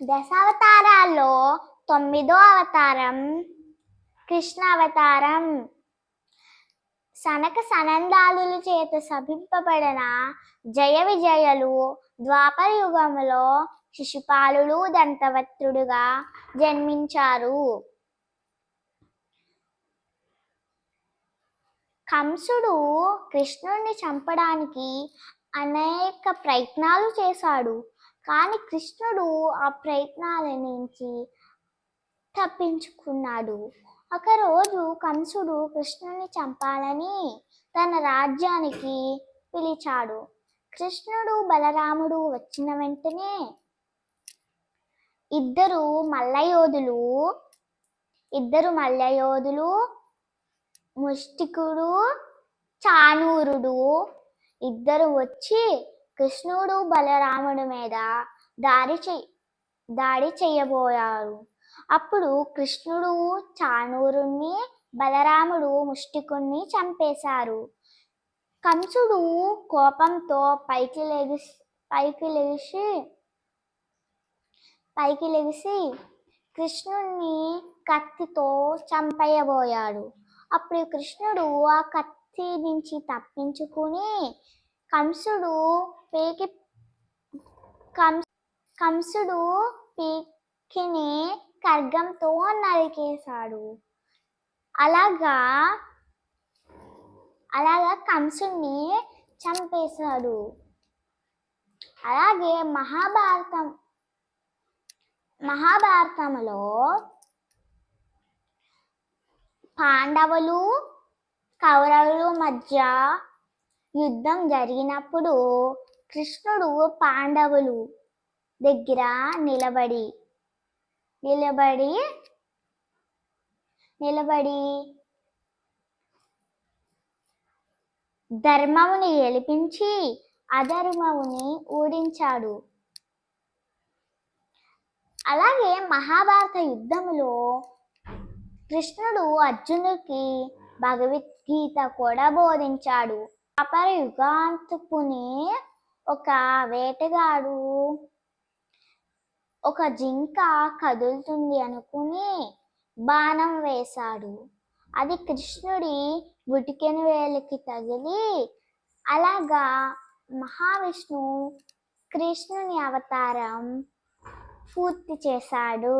దశావతారాల్లో తొమ్మిదో అవతారం కృష్ణ అవతారం. సనక సనందాదుల చేత సభింపబడిన జయ విజయలు ద్వాపర యుగంలో శిశుపాలుడు దంతవత్రుడుగా జన్మించారు. కంసుడు కృష్ణుణ్ణి చంపడానికి అనేక ప్రయత్నాలు చేశాడు. కానీ కృష్ణుడు ఆ ప్రయత్నాల నుంచి తప్పించుకున్నాడు. ఒకరోజు కంసుడు కృష్ణుని చంపాలని తన రాజ్యానికి పిలిచాడు. కృష్ణుడు బలరాముడు వచ్చిన వెంటనే ఇద్దరు మల్లయోధులు ఇద్దరు మల్లయోధులు ముష్టికుడు చానూరుడు ఇద్దరు వచ్చి కృష్ణుడు బలరాముడి మీద దాడి చెయ్యి దాడి చేయబోయారు. అప్పుడు కృష్ణుడు చానూరుణ్ణి బలరాముడు ముష్టికుణ్ణి చంపేశారు. కంసుడు కోపంతో పైకి లెగి పైకి లెగిసి పైకి లెగిసి కృష్ణుణ్ణి కత్తితో చంపేయబోయాడు. అప్పుడు కృష్ణుడు ఆ కత్తి నుంచి తప్పించుకుని కంసుడు పీకి కంస్ కంసుడు పీకిని ఖర్గంతో నరికేశాడు. అలాగా అలాగా కంసుని చంపేశాడు. అలాగే మహాభారతం మహాభారతంలో పాండవులు కౌరవులు మధ్య యుద్ధం జరిగినప్పుడు కృష్ణుడు పాండవులు దగ్గర నిలబడి నిలబడి నిలబడి ధర్మముని గెలిపించి అధర్మముని ఓడించాడు. అలాగే మహాభారత యుద్ధములో కృష్ణుడు అర్జునుడికి భగవద్గీత కూడా బోధించాడు. అపర యుగాంతపుని ఒక వేటగాడు. ఒక జింక కదులుతుంది అనుకుని బాణం వేశాడు. అది కృష్ణుడి గుటికెన వేలకి తగిలి అలాగా మహావిష్ణు కృష్ణుని అవతారం పూర్తి చేశాడు.